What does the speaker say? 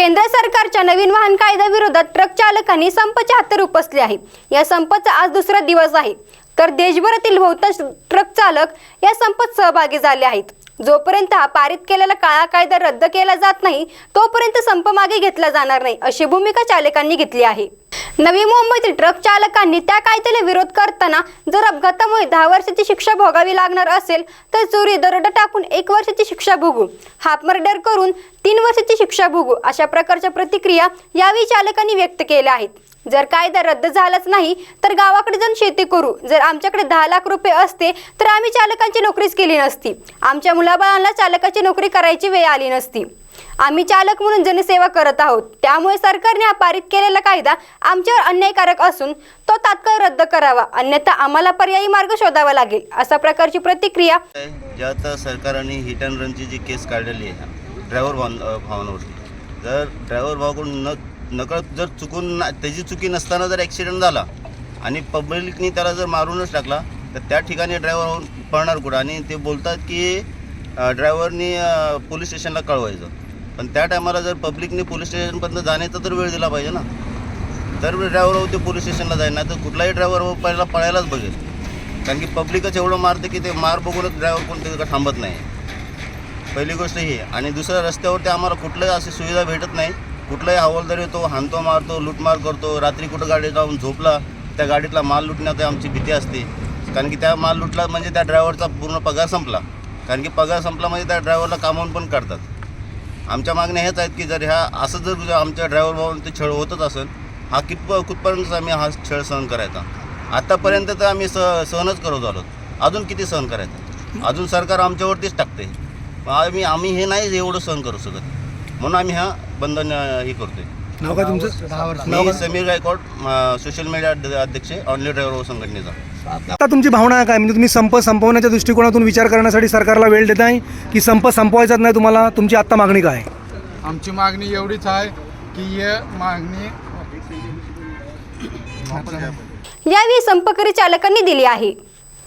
केंद्र सरकारच्या नवीन वाहन कायद्याविरोधात ट्रक चालकांनी संपचे हातात उपसले आहे. या संपाचा आज दुसरा दिवस आहे. तर देशभरातील बहुतांश ट्रक चालक या संपात सहभागी झाले आहेत. जोपर्यंत हा पारित केलेला काळा कायदा रद्द केला जात नाही तोपर्यंत संप मागे घेतला जाणार नाही अशी भूमिका चालकांनी घेतली आहे. नवी मुंबईतील ट्रक चालकांनी त्या कायद्याला विरोध करताना जर अपघातामुळे दहा वर्षाची शिक्षा भोगावी लागणार असेल तर चोरी दरोडा टाकून एक वर्षाची शिक्षा भोगू हाफ मर्डर करून तीन वर्षाची शिक्षा भोगू अशा प्रकारच्या प्रतिक्रिया यावेळी चालकांनी व्यक्त केल्या आहेत. जर कायदा रद्द झालाच नाही तर गावाकडे जाऊन शेती करू. जर आमच्याकडे दहा लाख रुपये असते तर आम्ही चालकांची नोकरीच केली नसती. आमच्या मुलाबाळांना चालकाची नोकरी करायची वेळ आली नसती. आम्ही चालक म्हणून जनसेवा करत आहोत. त्यामुळे सरकारने हा पारित केलेला कायदा आमच्यावर अन्यायकारक असून तो तात्काळ रद्द करावा. अन्यथा आम्हाला पर्यायी मार्ग शोधावा लागेल अशा प्रकारची प्रतिक्रिया ज्या सरकारने हिट अँड रनची जी केस काढलेली आहे ड्रायव्हर भावनावरती जर ड्रायव्हर भावाकडून न नकळत जर चुकून ना- त्याची चुकी नसताना जर ॲक्सिडेंट झाला आणि पब्लिकनी त्याला जर मारूनच टाकला तर त्या ठिकाणी ड्रायव्हर पळणार कुठं? आणि ते बोलतात की ड्रायव्हरनी पोलीस स्टेशनला कळवायचं. पण त्या टायमाला जर पब्लिकने पोलीस स्टेशनपर्यंत जाण्याचा तर वेळ दिला पाहिजे ना. तर ड्रायव्हर ते पोलीस स्टेशनला जाईल ना तर कुठलाही ड्रायव्हर हो पहिला पळायलाच बघेल. कारण की पब्लिकच एवढं मारते की ते मार बघूनच ड्रायव्हर कोण त्याचं थांबत नाही. पहिली गोष्ट ही आहे. आणि दुसऱ्या रस्त्यावरती आम्हाला कुठलंही अशी सुविधा भेटत नाही. कुठलाही हवालदार येतो हाणतो मारतो लूटमार करतो रात्री कुठं गाडी जाऊन झोपला त्या गाडीतला माल लुटण्यात आमची भीती असते. कारण की त्या माल लुटला म्हणजे त्या ड्रायव्हरचा पूर्ण पगार संपला. कारण की पगार संपला म्हणजे त्या ड्रायव्हरला कामावून पण काढतात. आमच्या मागण्या हेच आहेत की जर ह्या असं जर आमच्या ड्रायव्हर भाऊन ते छळ होतच असेल हा कितप कुठपर्यंत आम्ही हा छळ सहन करायचा. आत्तापर्यंत तर आम्ही स सहनच करत आलो अजून किती सहन करायचं? अजून सरकार आमच्यावरतीच टाकते मग आम्ही आम्ही हे नाही एवढं सहन करू शकत. म्हणून आम्ही हा बंधन हे करतोय. नाव काय तुमचं? नाव मी काय? समीर गायकवाड सोशल मीडिया अध्य- अध्यक्ष ऑनली ड्रायव्हर संघटनेचा. आता तुमची भावना काय? म्हणजे तुम्ही संप संपवण्याच्या दृष्टिकोनातून विचार करण्यासाठी सरकारला वेळ देत आहे की संप संपवायचाच नाही तुम्हाला? तुमची आत्ता मागणी काय? आमची मागणी एवढीच आहे की ही मागणी यावेळी संपकरी चालकांनी दिली आहे.